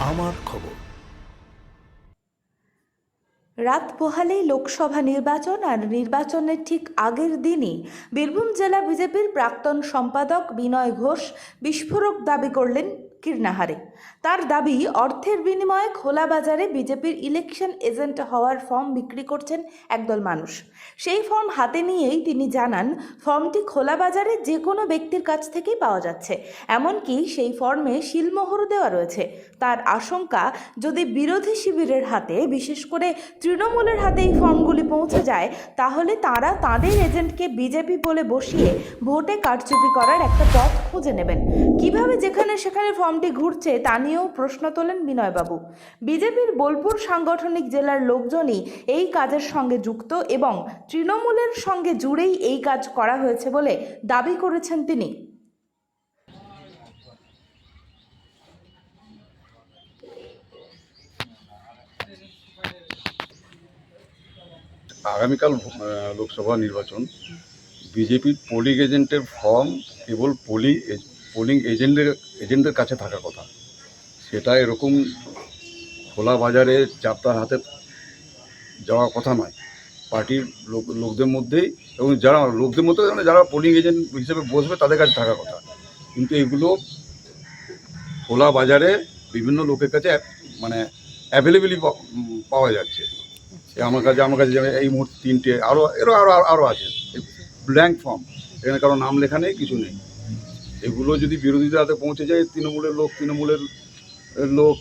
আমার খবর। রাত পোহালে লোকসভা নির্বাচন আর নির্বাচনের ঠিক আগের দিনই বীরভূম জেলা বিজেপির প্রাক্তন সম্পাদক বিনয় ঘোষ বিস্ফোরক দাবি করলেন কীর্ণাহারে তার দাবি, অর্থের বিনিময়ে খোলা বাজারে বিজেপির ইলেকশন এজেন্ট হওয়ার ফর্ম বিক্রি করছেন একদল মানুষ। সেই ফর্ম হাতে নিয়েই তিনি জানান, ফর্মটি খোলা বাজারে যে কোনো ব্যক্তির কাছ থেকেই পাওয়া যাচ্ছে। এমনকি সেই ফর্মে শিলমোহর দেওয়া রয়েছে। তার আশঙ্কা, যদি বিরোধী শিবিরের হাতে, বিশেষ করে তৃণমূলের হাতে এই ফর্মগুলি পৌঁছে যায়, তাহলে তারা তাদের এজেন্টকে বিজেপি বলে বসিয়ে ভোটে কারচুপি করার একটা পথ খুঁজে নেবেন। কীভাবে যেখানে সেখানে ফর্মটি ঘুরছে তা নিয়েও প্রশ্ন তোলেন বিনয়বাবু। বিজেপির বোলপুর সাংগঠনিক জেলার লোকজনই এই কাজের সঙ্গে যুক্ত এবং তৃণমূলের সঙ্গে জুড়েই এই কাজ করা হয়েছে বলে দাবি করেছেন তিনি। আগামীকাল লোকসভা নির্বাচন। বিজেপির পোলিং এজেন্টের ফর্ম কেবল পোলিং পোলিং এজেন্টের এজেন্টের কাছে থাকার কথা। সেটা এরকম খোলা বাজারে চাপতার হাতে যাওয়ার কথা নয়। পার্টির লোক, লোকদের মধ্যেই এবং যারা, লোকদের মধ্যে মানে যারা পোলিং এজেন্ট হিসেবে বসবে তাদের কাছে থাকার কথা। কিন্তু এগুলো খোলা বাজারে বিভিন্ন লোকের কাছে মানে অ্যাভেলেবেলই পাওয়া যাচ্ছে। আমার কাছে আমার কাছে এই মুহূর্তে তিনটে আরও এরও আরও আরও আছে। ব্ল্যাঙ্ক ফর্ম এখানে কারও নাম লেখা নেই, কিছু নেই। এগুলো যদি বিরোধীদের হাতে পৌঁছে যায় তৃণমূলের লোক তৃণমূলের লোক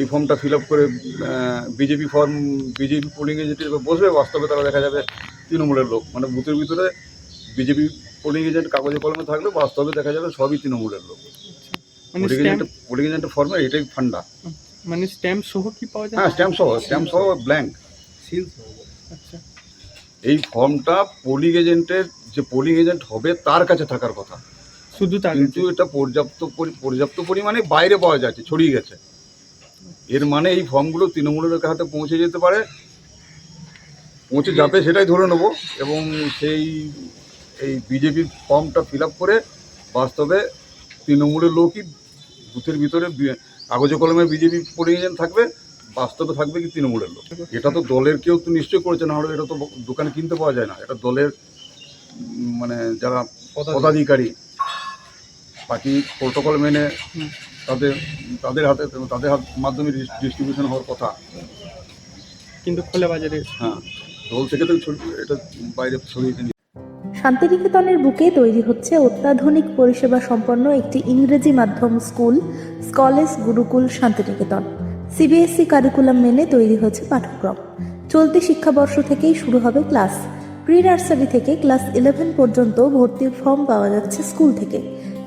এই ফর্মটা ফিল আপ করে BJP form BJP polling agent হিসেবে বসবে বাস্তবে তারা দেখা যাবে তৃণমূলের লোক। মানে বুথের ভিতরে বিজেপি পোলিং এজেন্ট কাগজে কলমে থাকলে বাস্তবে দেখা যাবে সবই তৃণমূলের লোক। পোলিং এজেন্ট পোলিং এজেন্টের ফর্মে এটাই ফান্ডা মানে স্ট্যাম্প সহ কি পাওয়া যায়? হ্যাঁ স্ট্যাম্প সহ স্ট্যাম্প সহ ব্ল্যাঙ্ক আচ্ছা। এই ফর্মটা পোলিং এজেন্টের যে পোলিং এজেন্ট হবে তার কাছে থাকার কথা। শুধু তার কিন্তু এটা পর্যাপ্ত পরি- পর্যাপ্ত পরিমাণে বাইরে পাওয়া যাচ্ছে ছড়িয়ে গেছে। এর মানে এই ফর্মগুলো তৃণমূলের হাতে পৌঁছে যেতে পারে। পৌঁছে যাবে সেটাই ধরে নেব এবং সেই এই বিজেপির ফর্মটা ফিল আপ করে বাস্তবে তৃণমূলের লোকই বুথের ভিতরে কাগজে কলমে বিজেপি পোলিং এজেন্ট থাকবে বাস্তবে থাকবে কি তৃণমূলের লোক। এটা তো দলের কেউ তো নিশ্চয় করেছে না হলে এটা তো দোকানে কিনতে পাওয়া যায় না। এটা দলের মানে যারা পদাধিকারী বাকি প্রোটোকল মেনে। তাদের তাদের হাতে তাদের হাত মাধ্যমে ডিস্ট্রিবিউশন হওয়ার কথা। কিন্তু খোলা বাজারে হ্যাঁ দল থেকে তো এটা বাইরে ছড়িয়ে দিন। শান্তিনিকেতনের বুকে তৈরি হচ্ছে অত্যাধুনিক পরিষেবা সম্পন্ন একটি ইংরেজি মাধ্যম স্কুল স্কলেজ গুরুকুল শান্তিনিকেতন। সিবিএসসি কারিকুলাম মেনে তৈরি হয়েছে পাঠ্যক্রম। চলতি শিক্ষাবর্ষ থেকেই শুরু হবে ক্লাস। প্রি নার্সারি থেকে ক্লাস ইলেভেন পর্যন্ত ভর্তির ফর্ম পাওয়া যাচ্ছে স্কুল থেকে।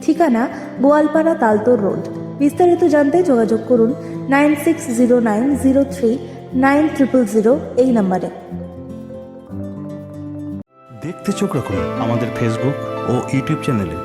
ঠিকানা গোয়ালপাড়া তালতোর রোড। বিস্তারিত জানতে যোগাযোগ করুন nine six zero nine zero three nine triple zero এই নম্বরে। দেখতে চোখ রাখুন আমাদের ফেসবুক ও ইউটিউব চ্যানেলে।